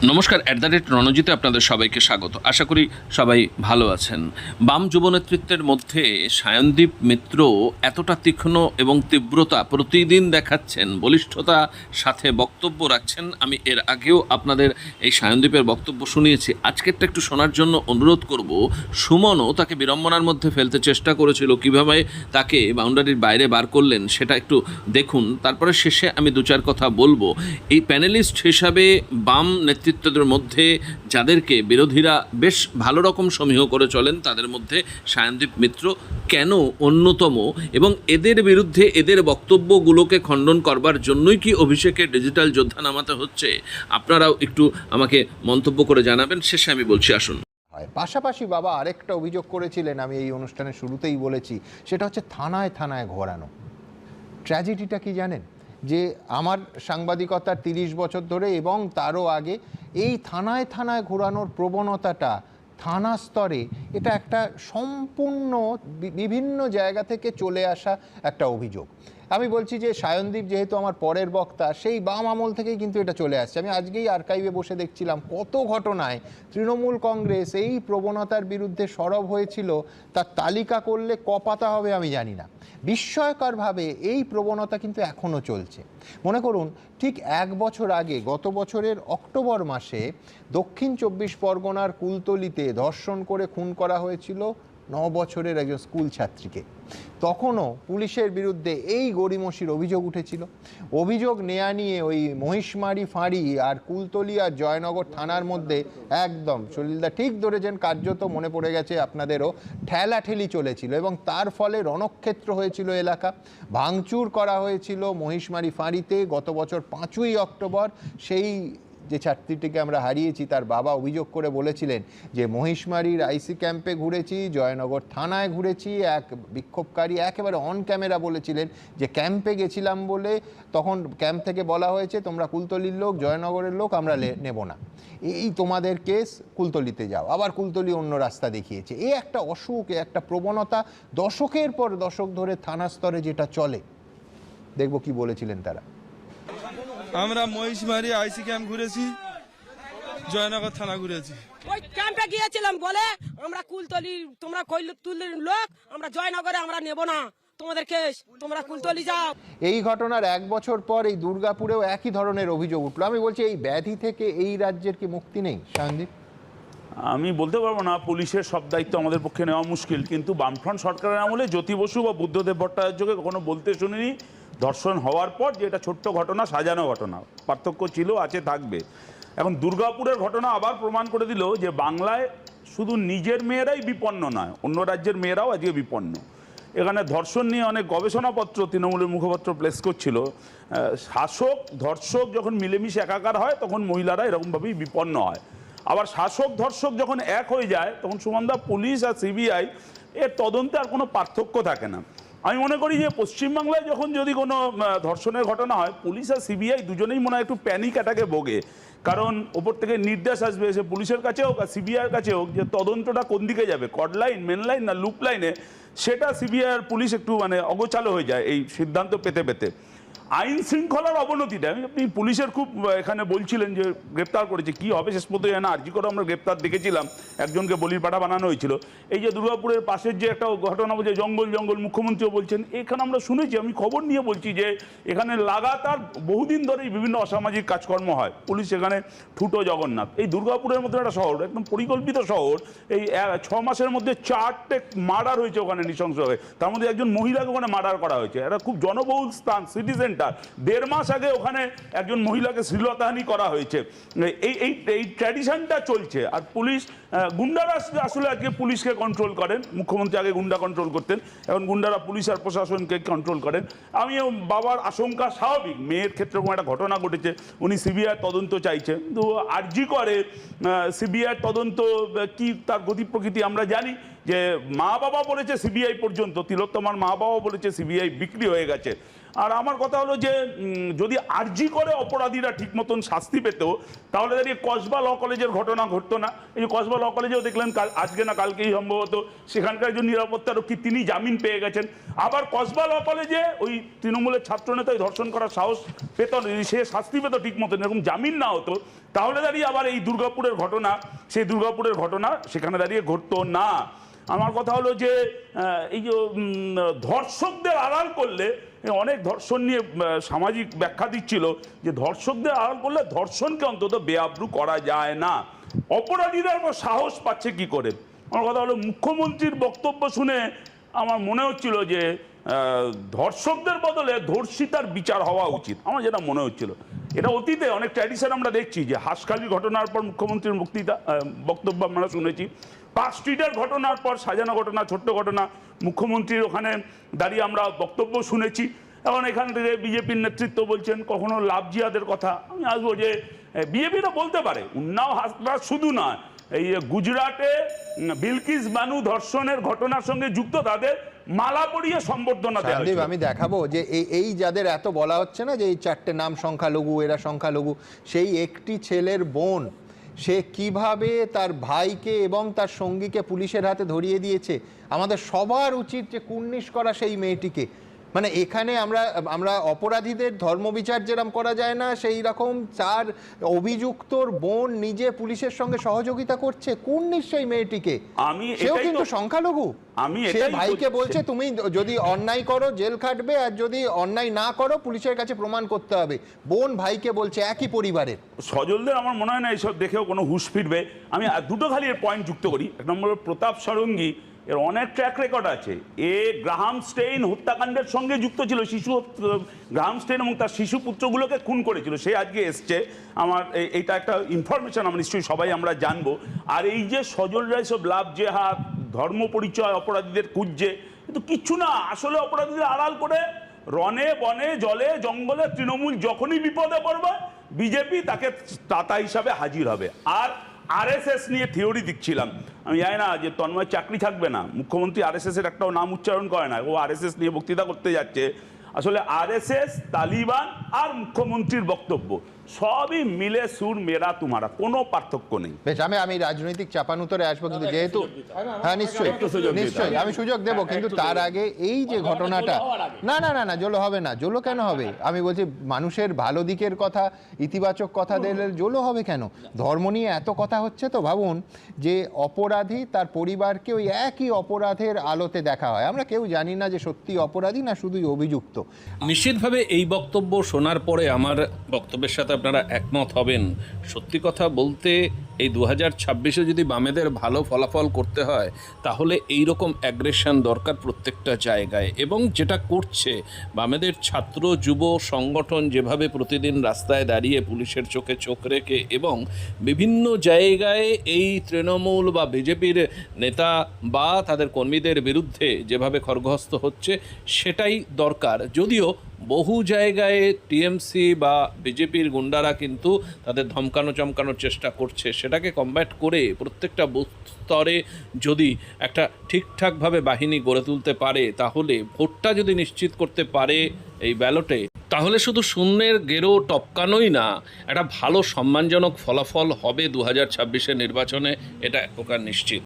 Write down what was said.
নমস্কার at the rate রণজিতে আপনাদের সবাইকে স্বাগত। আশা করি সবাই ভালো আছেন। বাম যুব নেতৃত্বের মধ্যে সায়নদীপ মিত্র এতটা তীক্ষ্ণ এবং তীব্রতা প্রতিদিন দেখাচ্ছেন, বলিষ্ঠতা সাথে বক্তব্য রাখছেন। আমি এর আগেও আপনাদের এই সায়নদীপের বক্তব্য শুনিয়েছি। আজকেরটা একটু শোনার জন্য অনুরোধ করব, সুমনও তাকে বিড়ম্বনার মধ্যে ফেলতে চেষ্টা করেছিল, কীভাবে তাকে বাউন্ডারির বাইরে বার করলেন সেটা একটু দেখুন। তারপরে শেষে আমি দু চার কথা বলব। এই প্যানেলিস্ট হিসাবে বাম নেতৃত্বদের মধ্যে যাদেরকে বিরোধীরা বেশ ভালো রকম সমীহ করে চলেন, তাদের মধ্যে সায়নদীপ মিত্র কেন অন্যতম? এবং এদের বিরুদ্ধে এদের বক্তব্যগুলোকে খণ্ডন করবার জন্যই কি অভিষেকে ডিজিটাল যোদ্ধা নামাতে হচ্ছে? আপনারাও একটু আমাকে মন্তব্য করে জানাবেন, শেষে আমি বলছি, আসুন। হয়। পাশাপাশি বাবা আরেকটা অভিযোগ করেছিলেন, আমি এই অনুষ্ঠানের শুরুতেই বলেছি, সেটা হচ্ছে থানায় থানায় ঘোরানো। ট্র্যাজেডিটা কি জানেন? যে আমার সাংবাদিকতা তিরিশ বছর ধরে এবং তারও আগে এই থানায় থানায় ঘোরানোর প্রবণতাটা থানা স্তরে এটা একটা সম্পূর্ণ বিভিন্ন জায়গা থেকে চলে আসা একটা অভিযোগ। আমি বলছি যে সায়নদীপ যেহেতু আমার পরের বক্তা, সেই বাম আমল থেকেই কিন্তু এটা চলে আসছে। আমি আজকেই আর্কাইভে বসে দেখছিলাম কত ঘটনায় তৃণমূল কংগ্রেস এই প্রবণতার বিরুদ্ধে সরব হয়েছিল, তার তালিকা করলে কপাতা হবে আমি জানি না। বিস্ময়করভাবে এই প্রবণতা কিন্তু এখনও চলছে। মনে করুন, ঠিক এক বছর আগে, গত বছরের অক্টোবর মাসে দক্ষিণ চব্বিশ পরগনার কুলতলিতে ধর্ষণ করে খুন করা হয়েছিল ন বছরের একজন স্কুল ছাত্রীকে। তখনও পুলিশের বিরুদ্ধে এই গড়িমসির অভিযোগ উঠেছিল। অভিযোগ নেয়া নিয়ে ওই মহিষমারি ফাঁড়ি আর কুলতলি আর জয়নগর থানার মধ্যে একদম সলিলদা ঠিক ধরেছেন, কার্যত মনে পড়ে গেছে আপনাদেরও, ঠেলাঠেলি চলেছিল এবং তার ফলে রণক্ষেত্র হয়েছিল এলাকা। ভাঙচুর করা হয়েছিল মহিষমারি ফাঁড়িতে গত বছর পাঁচই অক্টোবর, সেই যে ছাত্রীটিকে আমরা হারিয়েছি, তার বাবা অভিযোগ করে বলেছিলেন যে, মহিষমারির আইসি ক্যাম্পে ঘুরেছি, জয়নগর থানায় ঘুরেছি, এক বিক্ষোভকারী একেবারে অন ক্যামেরা বলেছিলেন যে, ক্যাম্পে গেছিলাম বলে তখন ক্যাম্প থেকে বলা হয়েছে, তোমরা কুলতলির লোক, জয়নগরের লোক, আমরা নেব না। এই তোমাদের কেস কুলতলিতে যাও। আবার কুলতলি অন্য রাস্তা দেখিয়েছে। এ একটা অসুখ, এ একটা প্রবণতা, দশকের পর দশক ধরে থানা স্তরে যেটা চলে, দেখব কি বলেছিলেন তারা। আমরা মহিষমারি আইসি ক্যাম্প ঘুরেছি জয়নগর থানা ঘুরেছি। ওই ক্যাম্পে গিয়েছিলাম বলে আমরা কুলতলি তোমরা তুলির লোক আমরা জয়নগরে আমরা নেব না। তোমাদের কেস তোমরা কুলতলি যাও। এই ঘটনার এক বছর পর এই দুর্গাপুরেও একই ধরনের অভিযোগ উঠল। আমি বলছি এই ব্যাধি থেকে এই রাজ্যের কি মুক্তি নেই? সায়নদীপ? আমি বলতে পারব না পুলিশের সব দায়িত্ব আমাদের পক্ষে নেওয়া মুশকিল কিন্তু বামফ্রন্ট সরকারের আমলে জ্যোতি বসু বা বুদ্ধদেব ভট্টাচার্যকে কখনো বলতে শুনিনি। ধর্ষণ হওয়ার পর যে এটা ছোট্ট ঘটনা, সাজানো ঘটনা, পার্থক্য ছিল, আছে, থাকবে। এখন দুর্গাপুরের ঘটনা আবার প্রমাণ করে দিল যে বাংলায় শুধু নিজের মেয়েরাই বিপন্ন নয়, অন্য রাজ্যের মেয়েরাও আজকে বিপন্ন। এখানে ধর্ষণ নিয়ে অনেক গবেষণাপত্র তৃণমূলের মুখপত্র প্লেস করছিল। শাসক, ধর্ষক যখন মিলেমিশে একাকার হয়, তখন মহিলারা এরকমভাবেই বিপন্ন হয়। আবার শাসক, ধর্ষক যখন এক হয়ে যায়, তখন সুমন্দা, পুলিশ আর সিবিআই, এর তদন্তে আর কোনো পার্থক্য থাকে না। আমি মনে করি যে পশ্চিমবাংলায় যখন যদি কোনো ধর্ষণের ঘটনা হয়, পুলিশ আর সিবিআই দুজনেই মনে হয় একটু প্যানিক অ্যাটাকে ভোগে। কারণ ওপর থেকে নির্দেশ আসবে সে পুলিশের কাছে হোক আর সিবিআইয়ের কাছে হোক যে তদন্তটা কোন দিকে যাবে কড লাইন মেন লাইন না লুপ লাইনে সেটা সিবিআই আর পুলিশ একটু মানে অগোচালো হয়ে যায় এই সিদ্ধান্ত পেতে পেতে। আইন শৃঙ্খলার অবনতিটা আমি আপনি পুলিশের খুব এখানে বলছিলেন যে গ্রেপ্তার করেছে, কি হবে? শেষ পর্যন্ত জানা আর্জি করে আমরা গ্রেপ্তার দেখেছিলাম। একজনকে বলির পাঠা বানানো হয়েছিল। এই যে দুর্গাপুরের পাশের যে একটা ঘটনা বলছে, জঙ্গল জঙ্গল, মুখ্যমন্ত্রীও বলছেন, এখানে আমরা শুনেছি, আমি খবর নিয়ে বলছি যে এখানে লাগাতার বহুদিন ধরেই বিভিন্ন অসামাজিক কাজকর্ম হয়। পুলিশ এখানে ঠুটো জগন্নাথ। এই দুর্গাপুরের মতো একটা শহর, একদম পরিকল্পিত শহর, এই ছ মাসের মধ্যে চারটে মার্ডার হয়েছে ওখানে নৃশংসভাবে। তার মধ্যে একজন মহিলাকে ওখানে মার্ডার করা হয়েছে। এটা খুব জনবহুল স্থান সিটি সেন্টার। দেড় মাস আগে ওখানে একজন মহিলাকে শ্লীলতাহানি করা হয়েছে। এই এই এই ট্র্যাডিশনটা চলছে। আর পুলিশ গুন্ডারা আসলে- আজকে পুলিশকে কন্ট্রোল করেন। মুখ্যমন্ত্রী আগে গুন্ডা কন্ট্রোল করতেন। এখন গুন্ডারা পুলিশ আর প্রশাসনকে কন্ট্রোল করেন। আমি বাবার আশঙ্কা স্বাভাবিক। মেয়ের ক্ষেত্রে কোনো একটা ঘটনা ঘটেছে। উনি সিবিআই তদন্ত চাইছে। কিন্তু আর্জি করে সিবিআই তদন্ত কি তার গতি প্রকৃতি আমরা জানি যে মা বাবা বলেছে সিবিআই পর্যন্ত। তিলোত্তমার মা বাবা বলেছে সিবিআই বিক্রি হয়ে গেছে। আর আমার কথা হলো যে যদি আর্জি করে অপরাধীরা ঠিক মতন শাস্তি পেত, তাহলে দাঁড়িয়ে কসবা ল কলেজের ঘটনা ঘটতো না। এই যে কসবা ল কলেজেও দেখলেন আজকে না কালকেই সম্ভবত সেখানকার একজন নিরাপত্তা রক্ষী তিনি জামিন পেয়ে গেছেন। আবার কসবা ল কলেজে ওই তৃণমূলের ছাত্রনেতাই ধর্ষণ করার সাহস পেত সে শাস্তি পেত ঠিক মতন, এরকম জামিন না হতো, তাহলে দাঁড়িয়ে আবার এই দুর্গাপুরের ঘটনা, সেই দুর্গাপুরের ঘটনা সেখানে দাঁড়িয়ে ঘটতো না। আমার কথা হলো যে এই যে ধর্ষকদের আড়াল করলে অনেক ধর্ষণ নিয়ে সামাজিক ব্যাখ্যা দিচ্ছিল যে ধর্ষকদের আড়াল করলে ধর্ষণকে অন্তত বেআব্রু করা যায় না। অপরাধীরা সাহস পাচ্ছে কি করে? আমার কথা হলো, মুখ্যমন্ত্রীর বক্তব্য শুনে আমার মনে হচ্ছিল যে ধর্ষকদের বদলে ধর্ষিতার বিচার হওয়া উচিত। আমার যেটা মনে হচ্ছিল। এটা অতীতে অনেক ট্র্যাডিশন আমরা দেখছি যে হাসখালির ঘটনার পর মুখ্যমন্ত্রীর বক্তৃতা বক্তব্য আমরা শুনেছি। পার্ক স্ট্রিটের ঘটনার পর সাজানো ঘটনা ছোট্ট ঘটনা মুখ্যমন্ত্রীর ওখানে দাঁড়িয়ে আমরা বক্তব্য শুনেছি। এখন এখান থেকে বিজেপির নেতৃত্ব বলছেন কখনো লাভ জিয়াদের কথা? আমি আসব যে বিজেপিটা বলতে পারে উন্নাও হাসপাতাল শুধু নয় এই গুজরাটে বিলকিস বানু ধর্ষণের ঘটনার সঙ্গে যুক্ত তাদের মালা পরিয়ে সম্বর্ধনা দেওয়া আমি দেখাবো যে এই এই যাদের এত বলা হচ্ছে না যে এই চারটে নাম সংখ্যালঘু এরা সংখ্যালঘু সেই একটি ছেলের বোন সে কীভাবে তার ভাইকে এবং তার সঙ্গীকে পুলিশের হাতে ধরিয়ে দিয়েছে? আমাদের সবার উচিত যে কুর্নিশ করা সেই মেয়েটিকে। মানে এখানে আমরা আমরা অপরাধীদের ধর্মবিচার যেরকম করা যায় না সেই রকম তার অভিযুক্তর বোন নিজে পুলিশের সঙ্গে সহযোগিতা করছে কোন সেই মেয়েটিকে? আমি সেও কিন্তু সংখ্যালঘু। আমি সে ভাইকে বলছে। তুমি যদি অন্যায় করো জেল খাটবে আর যদি অন্যায় না করো পুলিশের কাছে প্রমাণ করতে হবে। বোন ভাইকে বলছে একই পরিবারের। সজলদের আমার মনে হয় না এইসব দেখেও কোনো হুশ ফিরবে। আমি দুটো খালি এর পয়েন্ট যুক্ত করি। এক নম্বর প্রতাপ সারঙ্গী এর অনেক ট্র্যাক রেকর্ড আছে। এ গ্রাহাম স্টেইন হত্যাকাণ্ডের সঙ্গে যুক্ত ছিল, শিশু গ্রাহাম স্টেইন এবং তার শিশু পুত্রগুলোকে খুন করেছিল। সে আজকে এসছে। আমার এইটা একটা ইনফরমেশন আমরা নিশ্চয়ই সবাই আমরা জানব। আর এই যে সজল রায় সব লাভ জেহাদ ধর্ম পরিচয়, অপরাধীদের খুঁজছে, কিন্তু কিচ্ছু না, আসলে অপরাধীদের আড়াল করে রনে বনে, জলে, জঙ্গলে তৃণমূল যখনই বিপদে পড়বে, বিজেপি তাকে তাতা হিসাবে হাজির হবে। আর আরএসএস নিয়ে থিওরি দিচ্ছিলাম আমি জানি না যে তন্ময় চাকরি থাকবে না। মুখ্যমন্ত্রী আর এর একটাও নাম উচ্চারণ করে না। ও আরএসএস নিয়ে বক্তৃতা করতে যাচ্ছে। আসলে আরএসএস, তালিবান আর মুখ্যমন্ত্রীর বক্তব্য। সবই মিলে সুর মেরা তুমারা কোনো পার্থক্য নেই। বেশ আমি আমি রাজনৈতিক চাপানুতরে আসব কিন্তু যেহেতু হ্যাঁ নিশ্চয়ই। নিশ্চয়ই আমি সুযোগ দেবো কিন্তু তার আগে এই যে ঘটনাটা না না না না জলো হবে না জলো কেন হবে? আমি বলছি মানুষের ভালো দিকের কথা ইতিবাচক কথা দিলে জলো হবে কেন? ধর্ম নিয়ে এত কথা হচ্ছে তো ভাবুন যে অপরাধী তার পরিবারকে ওই একই অপরাধের আলোতে দেখা হয়। আমরা কেউ জানি না যে সত্যি অপরাধী না শুধুই অভিযুক্ত। নিশ্চিতভাবে এই বক্তব্য শোনার পরে আমার বক্তব্যের সাথে আপনারা একমত হবেন। সত্যি কথা বলতে, এই দু হাজার ছাব্বিশে যদি বামেদের ভালো ফলাফল করতে হয়, তাহলে এই রকম অ্যাগ্রেশন দরকার প্রত্যেকটা জায়গায়। এবং যেটা করছে, বামেদের ছাত্র, যুব সংগঠন যেভাবে প্রতিদিন রাস্তায় দাঁড়িয়ে পুলিশের চোখে চোখ রেখে এবং বিভিন্ন জায়গায় এই তৃণমূল বা বিজেপির নেতা বা তাদের কর্মীদের বিরুদ্ধে যেভাবে খড়গহস্ত হচ্ছে, সেটাই দরকার। যদিও বহু জায়গায় টিএমসি বা বিজেপির গুন্ডারা কিন্তু তাদের ধমকানো চমকানোর চেষ্টা করছে। সেটাকে কম্ব্যাট করে প্রত্যেকটা স্তরে যদি একটা ঠিকঠাকভাবে বাহিনী গড়ে তুলতে পারে, তাহলে ভোটটা যদি নিশ্চিত করতে পারে এই ব্যালটে, তাহলে শুধু শূন্যের গেরো টপকানোই না, একটা ভালো সম্মানজনক ফলাফল হবে দু হাজার নির্বাচনে, এটা এক প্রকার নিশ্চিত।